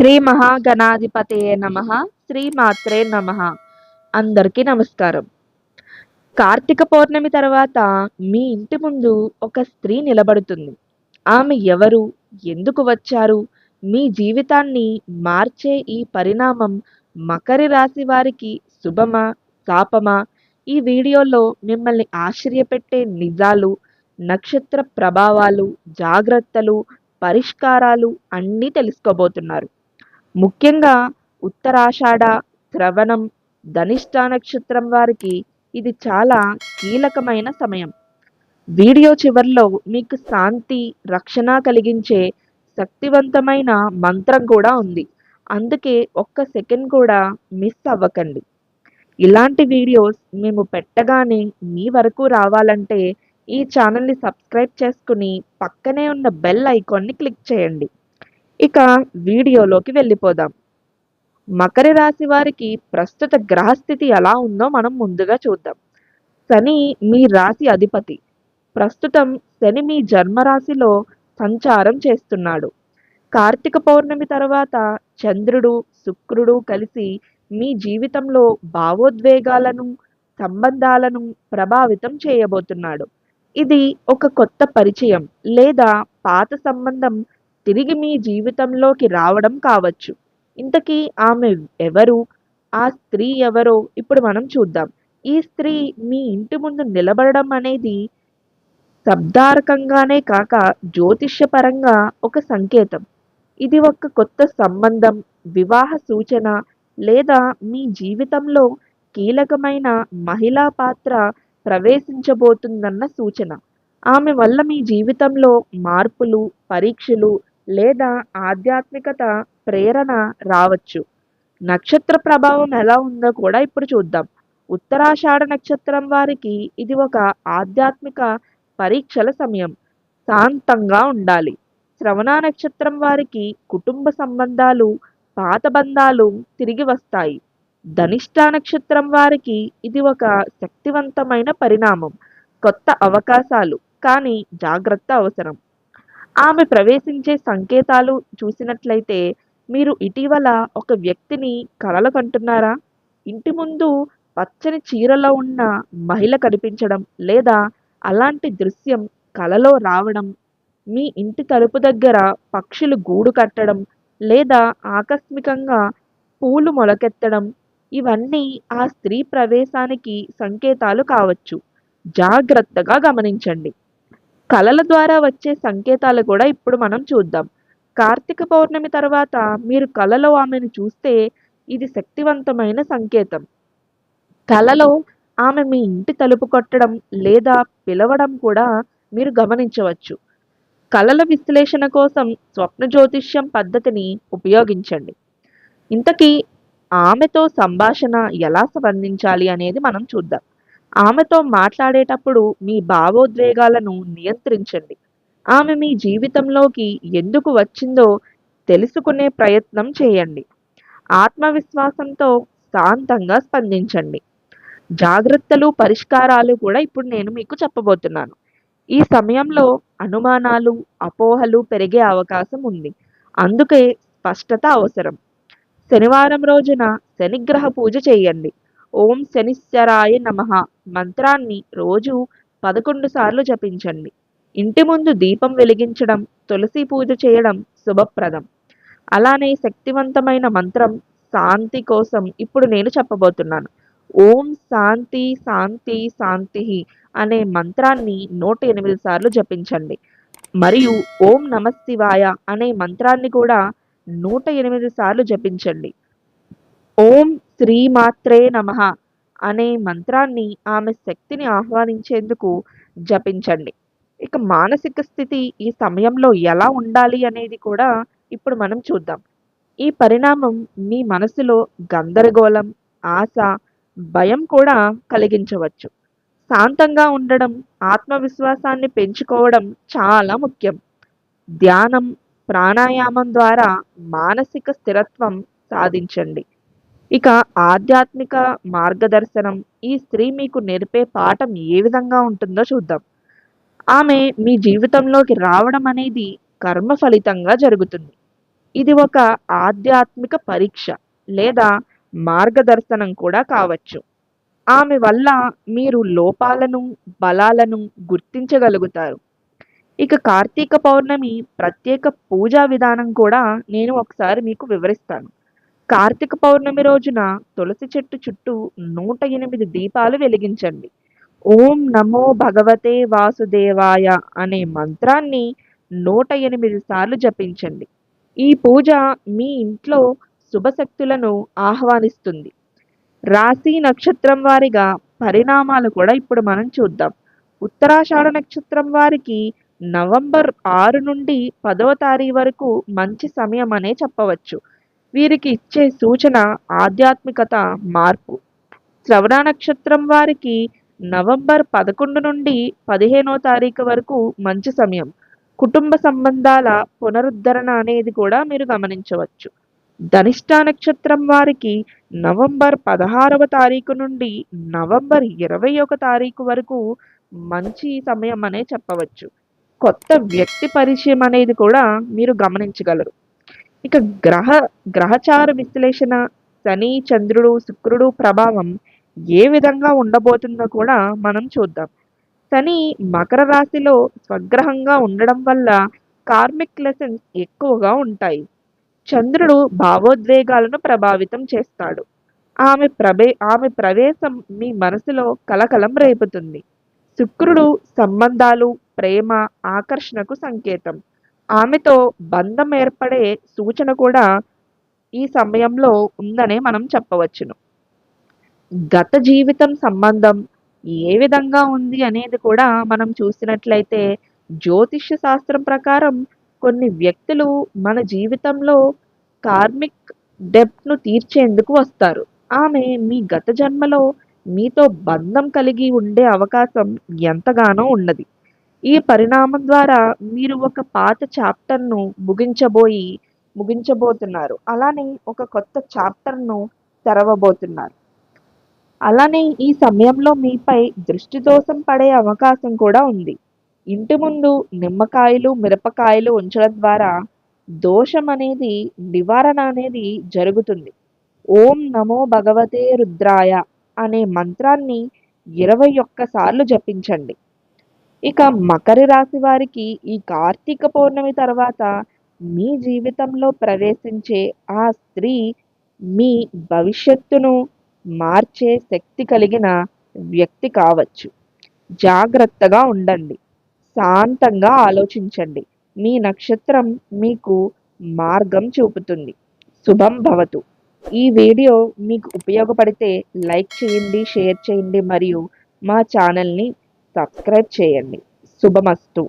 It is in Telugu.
శ్రీ మహాగణాధిపతే నమ శ్రీ మాత్రే నమ. అందరికీ నమస్కారం. కార్తీక పౌర్ణమి తర్వాత మీ ఇంటి ముందు ఒక స్త్రీ నిలబడుతుంది. ఆమె ఎవరు? ఎందుకు వచ్చారు? మీ జీవితాన్ని మార్చే ఈ పరిణామం మకరి రాశి వారికి శుభమా శాపమా? ఈ వీడియోలో మిమ్మల్ని ఆశ్చర్యపెట్టే నిజాలు నక్షత్ర ప్రభావాలు జాగ్రత్తలు పరిష్కారాలు అన్నీ తెలుసుకోబోతున్నారు. ముఖ్యంగా ఉత్తరాషాఢ శ్రవణం ధనిష్ట నక్షత్రం వారికి ఇది చాలా కీలకమైన సమయం. వీడియో చివరిలో మీకు శాంతి రక్షణ కలిగించే శక్తివంతమైన మంత్రం కూడా ఉంది. అందుకే ఒక్క సెకండ్ కూడా మిస్ అవ్వకండి. ఇలాంటి వీడియోస్ మేము పెట్టగానే మీ వరకు రావాలంటే ఈ ఛానల్ని సబ్స్క్రైబ్ చేసుకుని పక్కనే ఉన్న బెల్ ఐకాన్ని క్లిక్ చేయండి. ఇక వీడియోలోకి వెళ్ళిపోదాం. మకర రాశి వారికి ప్రస్తుత గ్రహస్థితి ఎలా ఉందో మనం ముందుగా చూద్దాం. శని మీ రాశి అధిపతి. ప్రస్తుతం శని మీ జన్మరాశిలో సంచారం చేస్తున్నాడు. కార్తీక పౌర్ణమి తర్వాత చంద్రుడు శుక్రుడు కలిసి మీ జీవితంలో భావోద్వేగాలను సంబంధాలను ప్రభావితం చేయబోతున్నాడు. ఇది ఒక కొత్త పరిచయం లేదా పాత సంబంధం తిరిగి మీ జీవితంలోకి రావడం కావచ్చు. ఇంతకీ ఆమె ఎవరు? ఆ స్త్రీ ఎవరో? ఇప్పుడు మనం చూద్దాం. ఈ స్త్రీ మీ ఇంటి ముందు నిలబడడం అనేది శబ్దార్కంగానే కాక జ్యోతిష్యపరంగా ఒక సంకేతం. ఇది ఒక కొత్త సంబంధం వివాహ సూచన లేదా మీ జీవితంలో కీలకమైన మహిళా పాత్ర ప్రవేశించబోతుందన్న సూచన. ఆమె వల్ల మీ జీవితంలో మార్పులు పరీక్షలు లేదా ఆధ్యాత్మికత ప్రేరణ రావచ్చు. నక్షత్ర ప్రభావం ఎలా ఉందో కూడా ఇప్పుడు చూద్దాం. ఉత్తరాషాఢ నక్షత్రం వారికి ఇది ఒక ఆధ్యాత్మిక పరీక్షల సమయం. శాంతంగా ఉండాలి. శ్రవణ నక్షత్రం వారికి కుటుంబ సంబంధాలు పాత బంధాలు తిరిగి వస్తాయి. ధనిష్ట నక్షత్రం వారికి ఇది ఒక శక్తివంతమైన పరిణామం. కొత్త అవకాశాలు కానీ జాగ్రత్త అవసరం. ఆమె ప్రవేశించే సంకేతాలు చూసినట్లయితే మీరు ఇటీవల ఒక వ్యక్తిని కలలు కంటున్నారా? ఇంటి ముందు పచ్చని చీరలో ఉన్న మహిళ కనిపించడం లేదా అలాంటి దృశ్యం కలలో రావడం మీ ఇంటి తలుపు దగ్గర పక్షులు గూడు కట్టడం లేదా ఆకస్మికంగా పూలు మొలకెత్తడం ఇవన్నీ ఆ స్త్రీ ప్రవేశానికి సంకేతాలు కావచ్చు. జాగ్రత్తగా గమనించండి. కళల ద్వారా వచ్చే సంకేతాలు కూడా ఇప్పుడు మనం చూద్దాం. కార్తీక పౌర్ణమి తర్వాత మీరు కళలో ఆమెను చూస్తే ఇది శక్తివంతమైన సంకేతం. కళలో ఆమె మీ ఇంటి తలుపు కొట్టడం లేదా పిలవడం కూడా మీరు గమనించవచ్చు. కళల విశ్లేషణ కోసం స్వప్న జ్యోతిష్యం పద్ధతిని ఉపయోగించండి. ఇంతకీ ఆమెతో సంభాషణ ఎలా స్పందించాలి అనేది మనం చూద్దాం. ఆమెతో మాట్లాడేటప్పుడు మీ భావోద్వేగాలను నియంత్రించండి. ఆమె మీ జీవితంలోకి ఎందుకు వచ్చిందో తెలుసుకునే ప్రయత్నం చేయండి. ఆత్మవిశ్వాసంతో శాంతంగా స్పందించండి. జాగ్రత్తలు పరిష్కారాలు కూడా ఇప్పుడు నేను మీకు చెప్పబోతున్నాను. ఈ సమయంలో అనుమానాలు అపోహలు పెరిగే అవకాశం ఉంది. అందుకే స్పష్టత అవసరం. శనివారం రోజున శనిగ్రహ పూజ చేయండి. ఓం శనిశ్చరాయ నమ. మంత్రాన్ని రోజు పదకొండు సార్లు జపించండి. ఇంటి ముందు దీపం వెలిగించడం తులసి పూజ చేయడం శుభప్రదం. అలానే శక్తివంతమైన మంత్రం శాంతి కోసం ఇప్పుడు నేను చెప్పబోతున్నాను. ఓం శాంతి శాంతి శాంతి అనే మంత్రాన్ని నూట ఎనిమిది సార్లు జపించండి. మరియు ఓం నమ శివాయ అనే మంత్రాన్ని కూడా నూట ఎనిమిది సార్లు జపించండి. ఓం శ్రీమాత్రే నమ. అనే మంత్రాన్ని ఆమె శక్తిని ఆహ్వానించేందుకు జపించండి. ఇక మానసిక స్థితి ఈ సమయంలో ఎలా ఉండాలి అనేది కూడా ఇప్పుడు మనం చూద్దాం. ఈ పరిణామం మీ మనసులో గందరగోళం ఆశ భయం కూడా కలిగించవచ్చు. శాంతంగా ఉండడం ఆత్మవిశ్వాసాన్ని పెంచుకోవడం చాలా ముఖ్యం. ధ్యానం ప్రాణాయామం ద్వారా మానసిక స్థిరత్వం సాధించండి. ఇక ఆధ్యాత్మిక మార్గదర్శనం. ఈ స్త్రీ మీకు నేర్పే పాఠం ఏ విధంగా ఉంటుందో చూద్దాం. ఆమె మీ జీవితంలోకి రావడం అనేది కర్మ ఫలితంగా జరుగుతుంది. ఇది ఒక ఆధ్యాత్మిక పరీక్ష లేదా మార్గదర్శనం కూడా కావచ్చు. ఆమె వల్ల మీరు లోపాలను బలాలను గుర్తించగలుగుతారు. ఇక కార్తీక పౌర్ణమి ప్రత్యేక పూజా విధానం కూడా నేను ఒకసారి మీకు వివరిస్తాను. కార్తీక పౌర్ణమి రోజున తులసి చెట్టు చుట్టూ నూట ఎనిమిది దీపాలు వెలిగించండి. ఓం నమో భగవతే వాసుదేవాయ అనే మంత్రాన్ని నూట ఎనిమిది సార్లు జపించండి. ఈ పూజ మీ ఇంట్లో శుభశక్తులను ఆహ్వానిస్తుంది. రాశి నక్షత్రం వారిగా పరిణామాలు కూడా ఇప్పుడు మనం చూద్దాం. ఉత్తరాషాఢ నక్షత్రం వారికి నవంబర్ ఆరు నుండి పదవ తారీఖు వరకు మంచి సమయం అనే చెప్పవచ్చు. వీరికి ఇచ్చే సూచన ఆధ్యాత్మికత మార్పు. శ్రవణ నక్షత్రం వారికి నవంబర్ పదకొండు నుండి పదిహేనో తారీఖు వరకు మంచి సమయం. కుటుంబ సంబంధాల పునరుద్ధరణ అనేది కూడా మీరు గమనించవచ్చు. ధనిష్ట నక్షత్రం వారికి నవంబర్ పదహారవ తారీఖు నుండి నవంబర్ ఇరవై ఒక తారీఖు వరకు మంచి సమయం అనే చెప్పవచ్చు. కొత్త వ్యక్తి పరిచయం అనేది కూడా మీరు గమనించగలరు. ఇక గ్రహ గ్రహచార విశ్లేషణ శని చంద్రుడు శుక్రుడు ప్రభావం ఏ విధంగా ఉండబోతుందో కూడా మనం చూద్దాం. శని మకర రాశిలో స్వగ్రహంగా ఉండడం వల్ల కార్మిక్ లెసన్స్ ఎక్కువగా ఉంటాయి. చంద్రుడు భావోద్వేగాలను ప్రభావితం చేస్తాడు. ఆమె ప్రభే ఆమె ప్రవేశం మీ మనసులో కలకలం రేపుతుంది. శుక్రుడు సంబంధాలు ప్రేమ ఆకర్షణకు సంకేతం. ఆమెతో బంధం ఏర్పడే సూచన కూడా ఈ సమయంలో ఉందనే మనం చెప్పవచ్చును. గత జీవితం సంబంధం ఏ విధంగా ఉంది అనేది కూడా మనం చూసినట్లయితే జ్యోతిష్య శాస్త్రం ప్రకారం కొన్ని వ్యక్తులు మన జీవితంలో కార్మిక్ డెప్ట్ను తీర్చేందుకు వస్తారు. ఆమె మీ గత జన్మలో మీతో బంధం కలిగి ఉండే అవకాశం ఎంతగానో ఉన్నది. ఈ పరిణామం ద్వారా మీరు ఒక పాత చాప్టర్ను ముగించబోయి ముగించబోతున్నారు. అలానే ఒక కొత్త చాప్టర్ను తెరవబోతున్నారు. అలానే ఈ సమయంలో మీపై దృష్టి దోషం పడే అవకాశం కూడా ఉంది. ఇంటి ముందు నిమ్మకాయలు మిరపకాయలు ఉంచడం ద్వారా దోషం అనేది నివారణ అనేది జరుగుతుంది. ఓం నమో భగవతే రుద్రాయ అనే మంత్రాన్ని ఇరవై ఒక్కసార్లు జపించండి. ఇక మకర రాశి వారికి ఈ కార్తీక పౌర్ణమి తర్వాత మీ జీవితంలో ప్రవేశించే ఆ స్త్రీ మీ భవిష్యత్తును మార్చే శక్తి కలిగిన వ్యక్తి కావచ్చు. జాగ్రత్తగా ఉండండి. శాంతంగా ఆలోచించండి. మీ నక్షత్రం మీకు మార్గం చూపుతుంది. శుభం భవతు. ఈ వీడియో మీకు ఉపయోగపడితే లైక్ చేయండి షేర్ చేయండి మరియు మా ఛానల్ని సబ్స్క్రైబ్ చేయండి. శుభమస్తు.